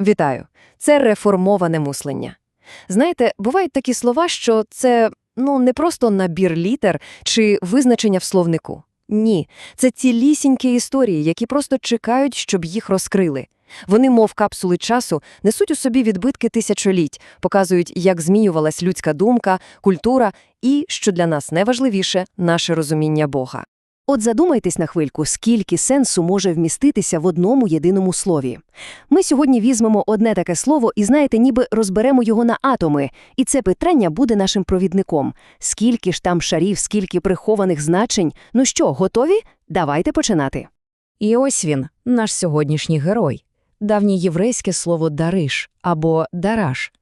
Вітаю! Це реформоване мислення. Знаєте, бувають такі слова, що це ну не просто набір літер чи визначення в словнику. Ні, це цілісінькі історії, які просто чекають, щоб їх розкрили. Вони, мов капсули часу, несуть у собі відбитки тисячоліть, показують, як змінювалась людська думка, культура і, що для нас найважливіше, наше розуміння Бога. От задумайтесь на хвильку, скільки сенсу може вміститися в одному єдиному слові. Ми сьогодні візьмемо одне таке слово і, знаєте, ніби розберемо його на атоми, і це питання буде нашим провідником. Скільки ж там шарів, скільки прихованих значень? Ну що, готові? Давайте починати. І ось він, наш сьогоднішній герой. Давнє єврейське слово «дариш» або «дараш».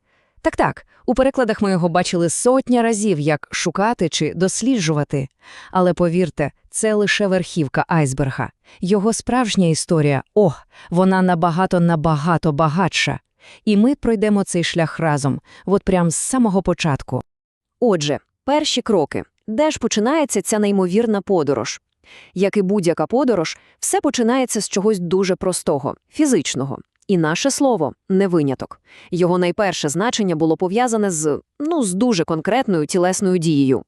Так-так, у перекладах ми його бачили сотня разів, як шукати чи досліджувати. Але повірте, це лише верхівка айсберга. Його справжня історія, ох, вона набагато-набагато багатша. І ми пройдемо цей шлях разом, от прям з самого початку. Отже, перші кроки. Де ж починається ця неймовірна подорож? Як і будь-яка подорож, все починається з чогось дуже простого, фізичного. І наше слово – не виняток. Його найперше значення було пов'язане з, ну, з дуже конкретною тілесною дією.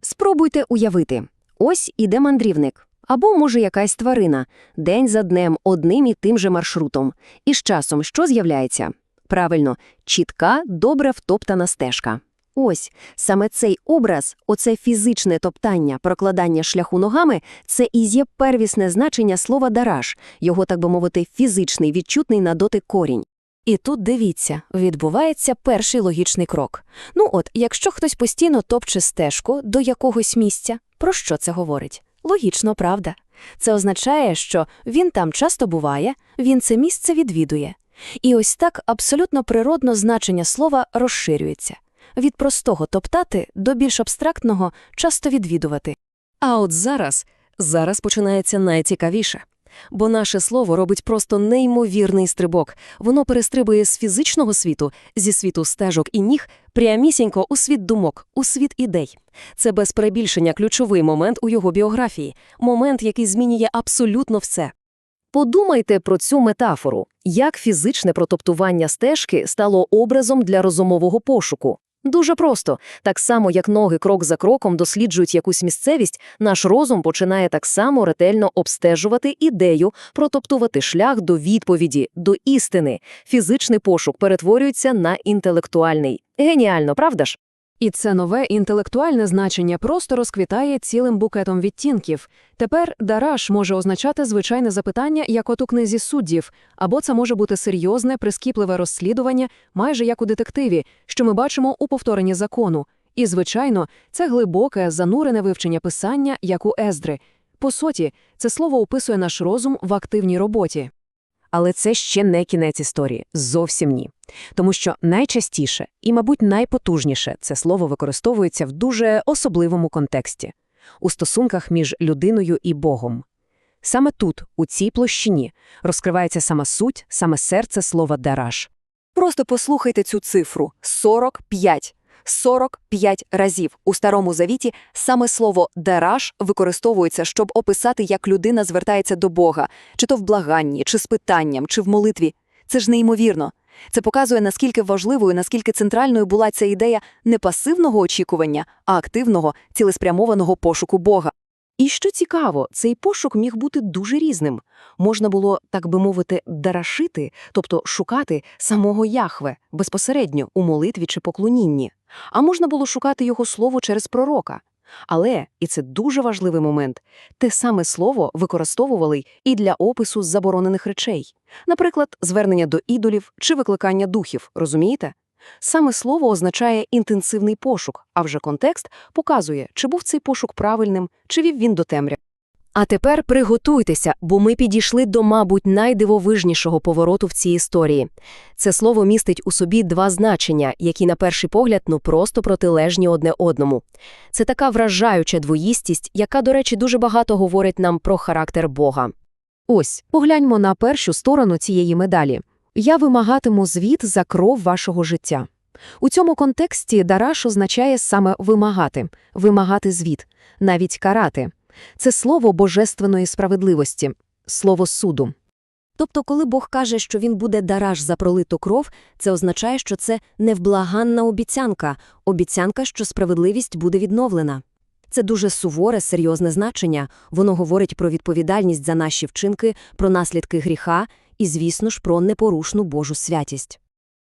Спробуйте уявити. Ось іде мандрівник. Або, може, якась тварина. День за днем, одним і тим же маршрутом. І з часом що з'являється? Правильно, чітка, добре втоптана стежка. Ось, саме цей образ, оце фізичне топтання, прокладання шляху ногами – це і є первісне значення слова «дараж», його, так би мовити, фізичний, відчутний на дотик корінь. І тут дивіться, відбувається перший логічний крок. Ну от, якщо хтось постійно топче стежку до якогось місця, про що це говорить? Логічно, правда. Це означає, що він там часто буває, він це місце відвідує. І ось так абсолютно природно значення слова розширюється. Від простого топтати до більш абстрактного часто відвідувати. А от зараз, зараз починається найцікавіше. Бо наше слово робить просто неймовірний стрибок. Воно перестрибує з фізичного світу, зі світу стежок і ніг, прямісінько у світ думок, у світ ідей. Це без перебільшення ключовий момент у його біографії, момент, який змінює абсолютно все. Подумайте про цю метафору, як фізичне протоптування стежки стало образом для розумового пошуку. Дуже просто. Так само, як ноги крок за кроком досліджують якусь місцевість, наш розум починає так само ретельно обстежувати ідею, протоптувати шлях до відповіді, до істини. Фізичний пошук перетворюється на інтелектуальний. Геніально, правда ж? І це нове інтелектуальне значення просто розквітає цілим букетом відтінків. Тепер «дараш» може означати звичайне запитання, як от у книзі суддів, або це може бути серйозне, прискіпливе розслідування, майже як у детективі, що ми бачимо у повторенні закону. І, звичайно, це глибоке, занурене вивчення писання, як у Ездри. По суті, це слово описує наш розум в активній роботі. Але це ще не кінець історії, зовсім ні. Тому що найчастіше і, мабуть, найпотужніше це слово використовується в дуже особливому контексті у стосунках між людиною і Богом. Саме тут, у цій площині, розкривається сама суть, саме серце слова «дараш». Просто послухайте цю цифру – 45. 45 разів у Старому Завіті саме слово «дараш» використовується, щоб описати, як людина звертається до Бога, чи то в благанні, чи з питанням, чи в молитві. Це ж неймовірно. Це показує, наскільки важливою, наскільки центральною була ця ідея не пасивного очікування, а активного, цілеспрямованого пошуку Бога. І що цікаво, цей пошук міг бути дуже різним. Можна було, так би мовити, дарашити, тобто шукати самого Яхве безпосередньо у молитві чи поклонінні. А можна було шукати його слово через пророка. Але, і це дуже важливий момент, те саме слово використовували і для опису заборонених речей. Наприклад, звернення до ідолів чи викликання духів, розумієте? Саме слово означає інтенсивний пошук, а вже контекст показує, чи був цей пошук правильним, чи вів він до темряви. А тепер приготуйтеся, бо ми підійшли до, мабуть, найдивовижнішого повороту в цій історії. Це слово містить у собі два значення, які, на перший погляд, ну просто протилежні одне одному. Це така вражаюча двоїстість, яка, до речі, дуже багато говорить нам про характер Бога. Ось, погляньмо на першу сторону цієї медалі. Я вимагатиму звіт за кров вашого життя. У цьому контексті «дараш» означає саме вимагати, вимагати звіт, навіть карати. Це слово божественної справедливості, слово суду. Тобто, коли Бог каже, що він буде дараж за пролиту кров, це означає, що це невблаганна обіцянка, обіцянка, що справедливість буде відновлена. Це дуже суворе, серйозне значення. Воно говорить про відповідальність за наші вчинки, про наслідки гріха і, звісно ж, про непорушну Божу святість.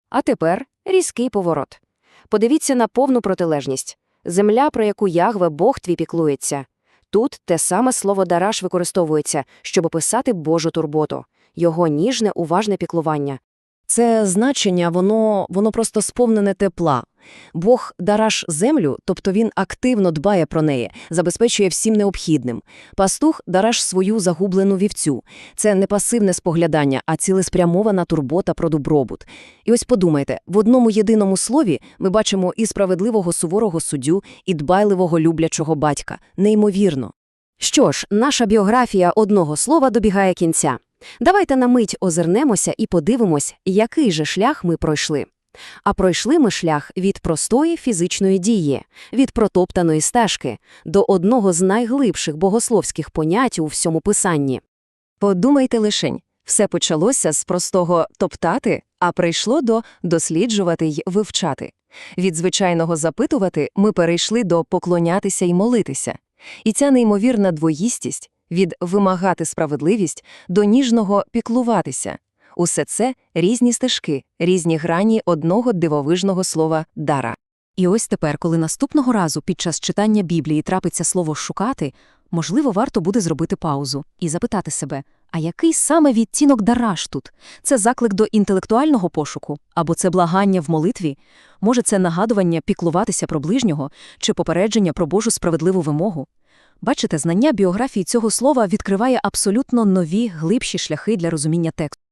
А тепер різкий поворот. Подивіться на повну протилежність. Земля, про яку Ягве Бог твій піклується. Тут те саме слово «дараш» використовується, щоб описати Божу турботу, його ніжне, уважне піклування. Це значення, воно, воно просто сповнене тепла. Бог дараш землю, тобто він активно дбає про неї, забезпечує всім необхідним. Пастух дараш свою загублену вівцю. Це не пасивне споглядання, а цілеспрямована турбота про добробут. І ось подумайте, в одному єдиному слові ми бачимо і справедливого суворого суддю, і дбайливого люблячого батька. Неймовірно. Що ж, наша біографія одного слова добігає кінця. Давайте на мить озирнемося і подивимось, який же шлях ми пройшли. А пройшли ми шлях від простої фізичної дії, від протоптаної стежки до одного з найглибших богословських понять у всьому писанні. Подумайте лишень. Все почалося з простого топтати, а прийшло до досліджувати й вивчати. Від звичайного запитувати ми перейшли до поклонятися й молитися. І ця неймовірна двоїстість від вимагати справедливість до ніжного піклуватися. Усе це різні стежки, різні грані одного дивовижного слова «дара». І ось тепер, коли наступного разу під час читання Біблії трапиться слово «шукати», можливо, варто буде зробити паузу і запитати себе, а який саме відтінок дараш тут? Це заклик до інтелектуального пошуку? Або це благання в молитві? Може, це нагадування піклуватися про ближнього чи попередження про Божу справедливу вимогу? Бачите, знання біографії цього слова відкриває абсолютно нові, глибші шляхи для розуміння тексту.